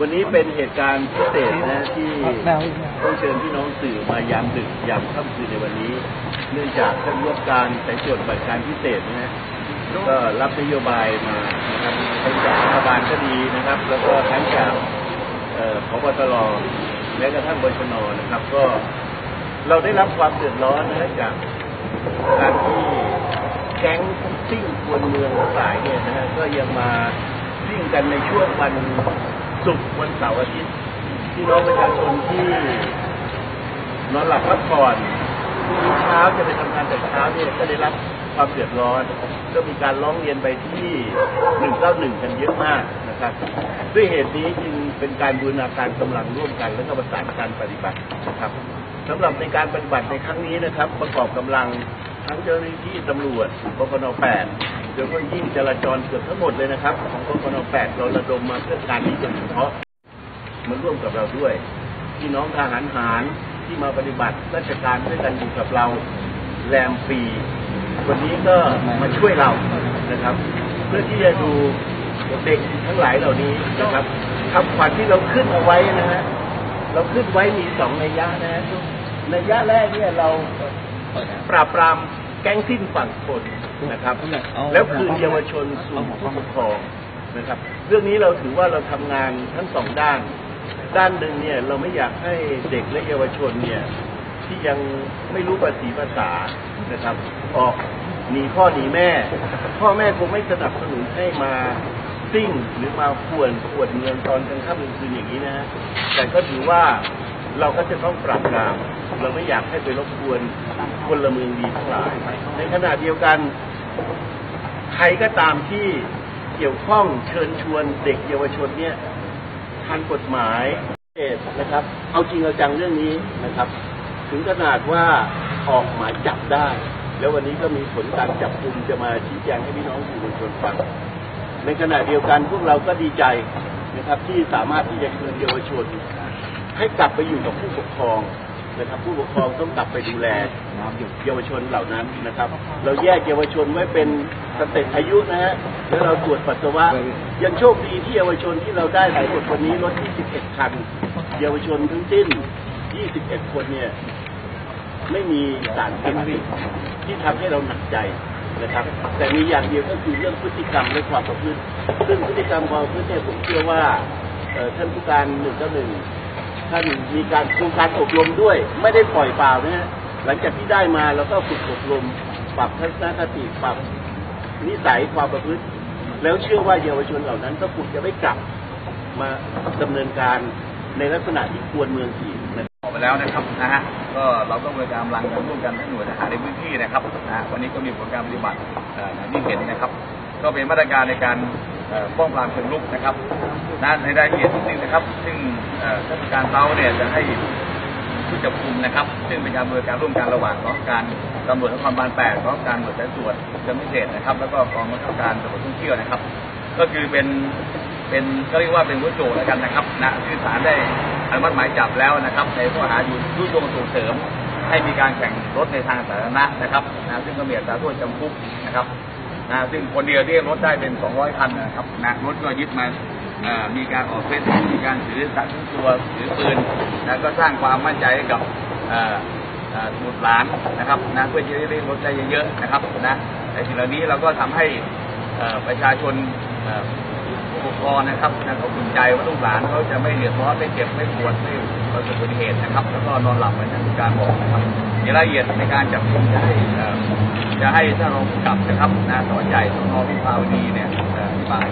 วันนี้เป็นเหตุการณ์พิเศษนะที่ต้องเชิญพี่น้องสื่อมายามดึกยามค่ำคืนในวันนี้ เนื่องจากท่านร่วมการสายตรวจบัตรการพิเศษนะก็รับนโยบายมานะครับทั้งจากรัฐบาลก็ดีนะครับ แล้วก็ทั้งจากพบตรแม้กระทั่งบชนนะครับ ก็เราได้รับความเดือดร้อนนะฮะจากการที่แก๊งซิ่งควนเมืองทั้งหลายเนี่ยนะฮะก็ยังมาซิ่งกันในช่วงวัน ศุกร์วันเสาร์อาทิตย์พี่น้องประชาชนที่นอนหลับพักผ่อนเช้าจะไปทำงานแต่เช้าเนี่ยก็ได้รับความเดือดร้อน ก็มีการร้องเรียนไปที่ 191 กันเยอะมากนะครับ ด้วยเหตุนี้จึงเป็นการบูรณาการกำลังร่วมกัน และก็ประสานการปฏิบัตินะครับสำหรับในการปฏิบัติในครั้งนี้นะครับ ประกอบกำลัง ทั้งเจ้าหน้าที่ตำรวจปปน8โดยเฉพาะยิ่งจราจรเกือบทั้งหมดเลยนะครับ ของปปน8เราระดมมาเพื่อการนี้โดยเฉพาะมาร่วมกับเราด้วยพี่น้องทหารหารที่มาปฏิบัติราชการด้วยกันอยู่กับเราแรมปีวันนี้ก็มาช่วยเรานะครับ เพื่อที่จะดูเด็กทั้งหลายเหล่านี้นะครับคำขวัญที่เราขึ้นเอาไว้นะฮะเราขึ้นไว้มีสองนัยยะนะฮะนัยยะแรกเนี่ยเรา ปราบปรามแก๊งสิ้นฝั่งคนนะครับ แล้วคืนเยาวชนสู่ผู้ปกครองนะครับ เรื่องนี้เราถือว่าเราทำงานทั้งสองด้าน ด้านหนึ่งเนี่ยเราไม่อยากให้เด็กและเยาวชนเนี่ยที่ยังไม่รู้ภาษีภาษานะครับ ออกหนีพ่อหนีแม่ พ่อแม่คงไม่สนับสนุนให้มาซิ่งหรือมาขวนขวดเมืองตอนกลางค่ำกลางคืนอย่างนี้นะฮะแต่ก็ถือว่า เราก็จะต้องปรับปรามเราไม่อยากให้ไปรบกวนคนละเมืองดีทั้งหลาย ในขณะเดียวกัน ใครก็ตามที่เกี่ยวข้องเชิญชวนเด็กเยาวชนเนี่ยทันกฎหมายเอนะครับ เอาจริงเอาจังเรื่องนี้นะครับ ถึงขนาดว่าออกหมายจับได้ แล้ววันนี้ก็มีผลการจับกลุ่มจะมาชี้แจงให้พี่น้องสื่อมวลชนฟังในขณะเดียวกันพวกเราก็ดีใจนะครับที่สามารถที่จะคืนเยาวชน ให้กลับไปอยู่กับผู้ปกครองนะครับผู้ปกครองต้องกลับไปดูแลเยาวชนเหล่านั้นนะครับ เราแยกเยาวชนไว้เป็นสเต็ปอายุนะฮะแล้วเราตรวจปัสสาวะยังโชคดีที่เยาวชนที่เราได้หลายคนวันนี้รถ21คัน เยาวชนทั้งสิ้น 21 คนเนี่ย ไม่มีสารเคมีที่ทำให้เราหนักใจนะครับ แต่มีอย่างเดียวก็คือเรื่องพฤติกรรมและความประพฤติซึ่งพฤติกรรมความประพฤติเนี่ยผมเชื่อว่าท่านผู้การหนึ่งก็หนึ่ง ท่านมีการโครงการอบรมด้วย ไม่ได้ปล่อยเปล่านะฮะหลังจากที่ได้มาเราก็ฝึกอบรม ปรับทัศนคติปรับนิสัยความประพฤติ แล้วเชื่อว่าเยาวชนเหล่านั้นก็คงจะไม่กลับมาดำเนินการในลักษณะที่ควรเมืองอีกนะออกไปแล้วนะครับนะฮะก็เราต้องบริการกำลังร่วมกันทั้งหน่วยทหารในพื้นที่นะครับนะวันนี้ก็มีผลการปฏิบัติอย่างที่เห็นนะครับ ก็เป็นมาตรการในการ ป้องปรามเชิงรุกนะครับนะในรายละเอียดจริงนะครับ ซึ่งท่านการเต้าเนี่ยจะให้ผู้จับกลุ่มนะครับ ซึ่งเป็นการบริการร่วมกันระหว่างกองการตำรวจนครบาล8กองการตำรวจสายตรวจเชิงพิเศษนะครับ แล้วก็กองบังคับการตำรวจท่องเที่ยวนะครับ ก็คือเป็นเป็นก็เรียกว่าเป็นหัวโจแล้วกันนะครับนะคือศาลได้อนุมัติหมายจับแล้วนะครับ ในข้อหาอยู่ยุยงส่งเสริม ให้มีการแข่งรถในทางสาธารณะนะครับนะซึ่งก็มีอัตราโทษจำคุกนะครับ นะซึ่งคนเดียวที่รถได้เป็น 200 คันนะครับนะรถก็ยึดมาเอ่อมีการออกเฟซมีการถือสัตว์ตัวถือปืนนะก็สร้างความมั่นใจให้กับเอ่อเอ่อบุตรหลานนะครับนะเพื่อจะได้เล่นรถได้เยอะๆนะครับนะในสิ่งเหล่านี้เราก็ทำให้เอ่อประชาชน เอ่อผู้ปกครนะครับนะเขาภูมิใจว่าลูกหลานเขาจะไม่เดือดร้อนไม่เจ็บไม่ปวดไม่ประสบอุบัติเหตุนะครับ แล้วก็นอนหลับเหมือนทางการบอกนะครับในรายละเอียดในการจับกุมจะให้จะให้ท่านรองผู้กำกับนะครับนะสอนใหญ่สนวิภาวดีเนี่ยอธิบาย